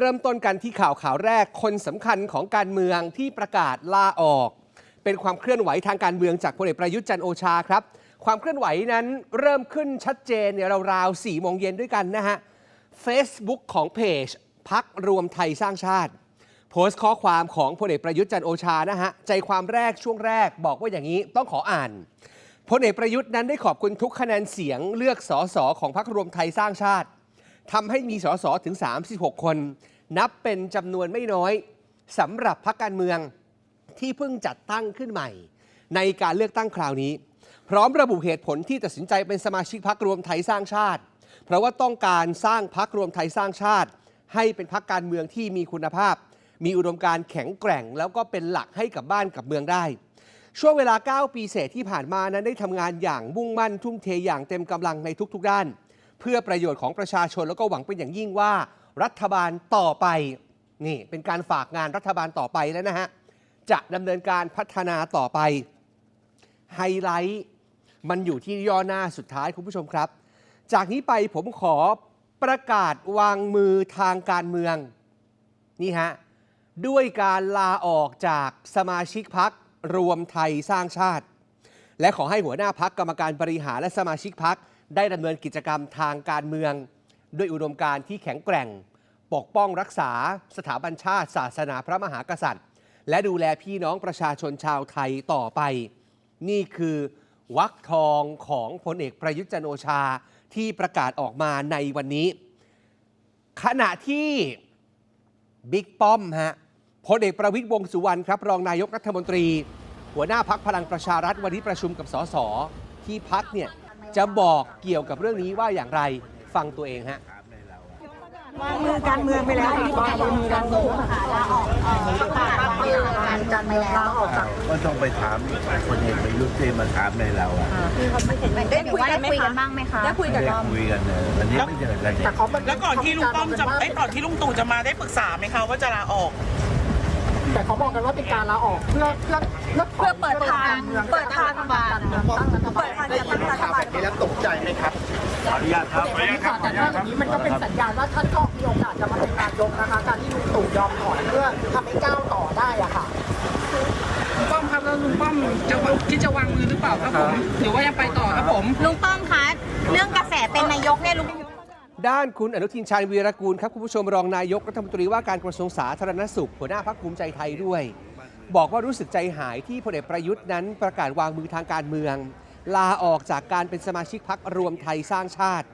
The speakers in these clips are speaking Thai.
เริ่มต้นกันที่ข่าวข่าวแรกคนสำคัญของการเมืองที่ประกาศลาออก เป็นความเคลื่อนไหวทางการเมืองจากพลเอกประยุทธ์จันโอชาครับ ความเคลื่อนไหวนั้นเริ่มขึ้นชัดเจนเนี่ยราวๆ4โมงเย็นด้วยกันนะฮะ Facebook ของเพจพักรวมไทยสร้างชาติ โพสต์ข้อความของพลเอกประยุทธ์จันโอชานะฮะใจความแรกช่วงแรกบอกว่าอย่างนี้ต้องขออ่านพลเอกประยุทธ์นั้นได้ขอบคุณทุกคะแนนเสียงเลือกสอสอของพรรครวมไทยสร้างชาติ ทำให้มีสสถึง 36 คน นับเป็นจำนวนไม่น้อยสำหรับพรรคการเมืองที่เพิ่งจัดตั้งขึ้นใหม่ ในการเลือกตั้งคราวนี้ พร้อมระบุเหตุผลที่ตัดสินใจเป็นสมาชิกพรรครวมไทยสร้างชาติ เพราะว่าต้องการสร้างพรรครวมไทยสร้างชาติ ให้เป็นพรรคการเมืองที่มีคุณภาพ มีอุดมการแข็งแกร่ง แล้วก็เป็นหลักให้กับบ้านกับเมืองได้ ช่วงเวลา 9 ปีเศษที่ผ่านมานั้นได้ทำงานอย่างมุ่งมั่นทุ่มเทอย่างเต็มกำลังในทุกๆด้าน เพื่อประโยชน์ของประชาชนแล้วก็หวังเป็นอย่างยิ่งว่า รัฐบาลต่อไปนี่เป็นการฝากงานรัฐบาลต่อไปแล้วนะฮะจะดำเนินการพัฒนาต่อไปไฮไลท์มันอยู่ที่ย่อหน้าสุดท้ายคุณผู้ชมครับ จากนี้ไปผมขอประกาศวางมือทางการเมืองนี่ฮะด้วยการลาออกจากสมาชิกพักรวมไทยสร้างชาติ และขอให้หัวหน้าพักกรรมการบริหารและสมาชิกพัก ได้ดำเนินกิจกรรมทางการเมือง ด้วยอุดมการณ์ที่แข็งแกร่ง ปกป้องรักษาสถาบันชาติศาสนาพระมหากษัตริย์ และดูแลพี่น้องประชาชนชาวไทยต่อไป นี่คือวักทองของพลเอกประยุทธ์จันโอชาที่ประกาศออกมาในวันนี้ ขณะที่บิ๊กป้อมฮะพลเอกประวิตยวงสุวรรณครับ รองนายกรัฐมนตรี หัวหน้าพักพลังประชารัฐวันนี้ประชุมกับสสที่พักเนี่ย จะบอกเกี่ยวกับเรื่องนี้ว่าอย่างไรฟังตัวเองฮะวางมือการเมืองไปแล้ววางมือการเมืองลาออกประกาศวางมือการการเมืองลาออกจากก็ต้องไปถามคนเอกประยุทธ์ที่มาถามในเราอะได้คุยกันคุยกันบ้างไหมคะได้คุยไม่กับได้เราคุยกันเลยวันนี้ไม่เจอกันแต่เขาแล้วก่อนที่ลุงป้อมจะไอ้ยก่อนที่ลุงตู่จะมาได้ปรึกษาไหมคะว่าจะลาออก แต่เขาบอกกันว่าเป็นการลาออกเพื่อเพื่อเพื่อเพื่อเปิดทางเปิดทางรัฐบาลเปิดทางจะตั้งรัฐบาลนี้แล้วตกใจไหมครับขออนุญาตครับแต่ที่ข่าวแต่ถ้าอย่างนี้มันก็เป็นสัญญาณว่าท่านก็มีโอกาสจะมาเป็นนายกนะคะ การที่ลุงตู่ยอมถอยเพื่อทำให้ก้าวต่อได้อะค่ะลุงป้อมครับแล้วลุงป้อมจะคิดจะวางมือหรือเปล่าครับผมหรือว่ายังไปต่อครับผมลุงป้อมคะเรื่องกระแสเป็นนายกเนี่ยลุง ด้านคุณอนุทินชาญวีรกูลครับคุณผู้ชมรองนายกรัฐมนตรีว่าการกระทรวงสาธารณสุขหัวหน้าพักภูมิใจไทยด้วย บอกว่ารู้สึกใจหายที่พลเอกประยุทธ์นั้นประกาศวางมือทางการเมือง ลาออกจากการเป็นสมาชิกพักรวมไทยสร้างชาติ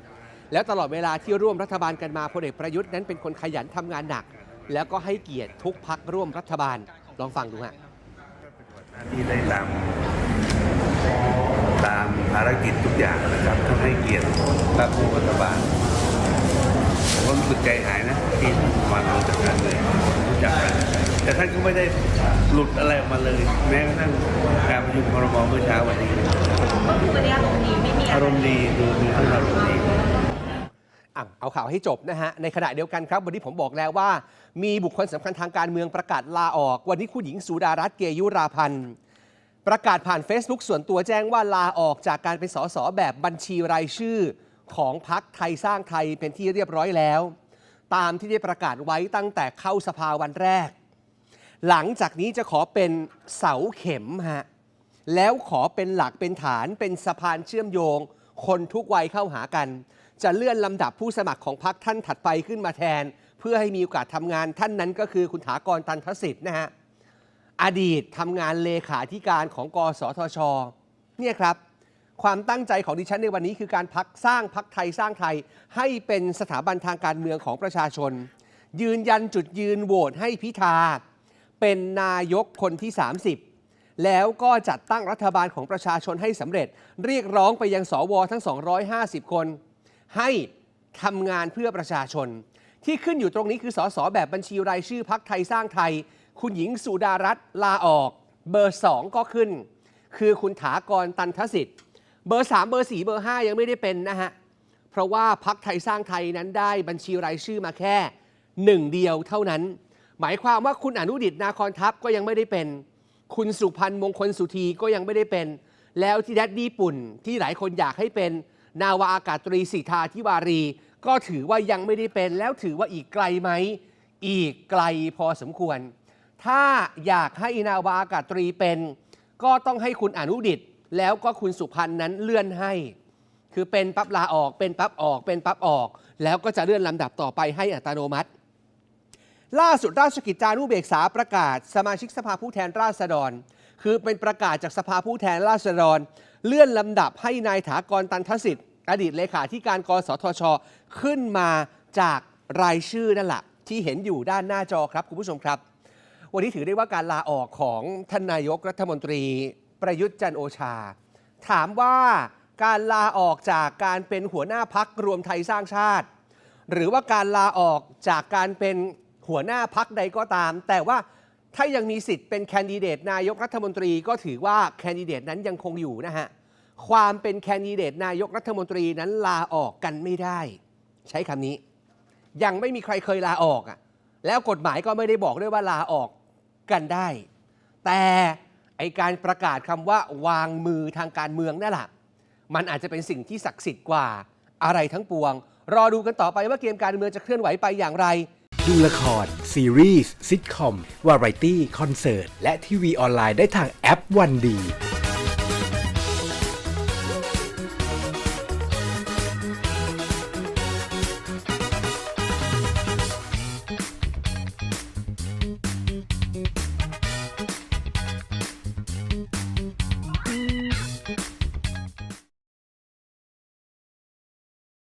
แล้วตลอดเวลาที่ร่วมรัฐบาลกันมาพลเอกประยุทธ์นั้นเป็นคนขยันทำงานหนัก แล้วก็ให้เกียรติทุกพักร่วมรัฐบาลลองฟังดูฮะที่ได้ตามตามภารกิจทุกอย่างนะครับต้งให้เกียรติพรรคผู้รัฐบาล ก็รู้สึกใจหายนะที่มาลงจากการเมืองรู้จักกันแต่ท่านก็ไม่ได้หลุดอะไรออกมาเลย แม้กระทั่งการประชุมครมเมื่อเช้าวันนี้อารมณ์ดีดูดูท่านอารมณ์ดีอะเอาข่าวให้จบนะฮะ ในขณะเดียวกันครับ วันนี้ผมบอกแล้วว่า มีบุคคลสำคัญทางการเมืองประกาศลาออก วันนี้คุณหญิงสุดารัตน์เกยุราพันธ์ประกาศผ่าน Facebook ส่วนตัวแจ้งว่าลาออกจากการเป็นสสแบบบัญชีรายชื่อ ของพักไทยสร้างไทยเป็นที่เรียบร้อยแล้ว ตามที่ได้ประกาศไว้ตั้งแต่เข้าสภาวันแรก หลังจากนี้จะขอเป็นเสาเข็มฮะแล้วขอเป็นหลักเป็นฐานเป็นสะพานเชื่อมโยง คนทุกวัยเข้าหากัน จะเลื่อนลำดับผู้สมัครของพรรคท่านถัดไปขึ้นมาแทน เพื่อให้มีโอกาสทำงานท่านนั้นก็คือคุณถากรตันทสิทธิ์นะฮะอดีตทำงานเลขาธิการของกสทช เนี่ยครับ ความตั้งใจของดิฉันในวันนี้คือการพักสร้างพักไทยสร้างไทย ให้เป็นสถาบันทางการเมืองของประชาชน ยืนยันจุดยืนโหวตให้พิธา เป็นนายกคนที่ 30 แล้วก็จัดตั้งรัฐบาลของประชาชนให้สำเร็จ เรียกร้องไปยังสวทั้ง 250 คน ให้ทำงานเพื่อประชาชน ที่ขึ้นอยู่ตรงนี้คือสสแบบบัญชีรายชื่อพักไทยสร้างไทย คุณหญิงสุดารัตน์ลาออก เบอร์2ก็ขึ้น คือคุณถากรตันทสิทธิ์ เบอร์ 3 เบอร์ 4 เบอร์ 5 ยังไม่ได้เป็นนะฮะ เพราะว่าพักไทยสร้างไทยนั้นได้บัญชีรายชื่อมาแค่หนึ่งเดียวเท่านั้น หมายความว่าคุณอนุดิตนาคอนทัพก็ยังไม่ได้เป็น คุณสุพันธ์มงคลสุธีก็ยังไม่ได้เป็น แล้วที่แดดดี้ปุ่นที่หลายคนอยากให้เป็น นาวาอากาศตรีสิทธาธิวารี ก็ถือว่ายังไม่ได้เป็น แล้วถือว่าอีกไกลไหมอีกไกลพอสมควร ถ้าอยากให้นาวาอากาศตรีเป็น ก็ต้องให้คุณอนุดิต แล้วก็คุณสุพันธ์นั้นเลื่อนให้ คือเป็นปั๊บลาออกเป็นปั๊บออกเป็นปั๊บออก แล้วก็จะเลื่อนลำดับต่อไปให้อัตโนมัติ ล่าสุดราชกิจจานุเบกษาประกาศ สมาชิกสภาผู้แทนราษฎร คือเป็นประกาศจากสภาผู้แทนราษฎร เลื่อนลำดับให้นายถากรตันทสิทธิ์ อดีตเลขาธิการกสทช ขึ้นมาจากรายชื่อนั่นแหละที่เห็นอยู่ด้านหน้าจอครับคุณผู้ชมครับ วันนี้ถือได้ว่าการลาออกของท่านนายกรัฐมนตรี ประยุทธ์จันโอชา ถามว่าการลาออกจากการเป็นหัวหน้าพักรวมไทยสร้างชาติ หรือว่าการลาออกจากการเป็นหัวหน้าพักใดก็ตาม แต่ว่าถ้ายังมีสิทธิ์เป็นแคนดิเดตนายกรัฐมนตรีก็ถือว่าแคนดิเดตนั้นยังคงอยู่นะฮะความเป็นแคนดิเดตนายกรัฐมนตรีนั้นลาออกกันไม่ได้ ใช้คำนี้ ยังไม่มีใครเคยลาออกอะแล้วกฎหมายก็ไม่ได้บอกด้วยว่าลาออกกันได้ แต่ ไอการประกาศคำว่าวางมือทางการเมืองนั่นแหละมันอาจจะเป็นสิ่งที่ศักดิ์สิทธิ์กว่าอะไรทั้งปวง รอดูกันต่อไปว่าเกมการเมืองจะเคลื่อนไหวไปอย่างไร ดูละคร ซีรีส์ซิทคอม วาไรตี้ คอนเสิร์ต และทีวีออนไลน์ได้ทางแอปวันดี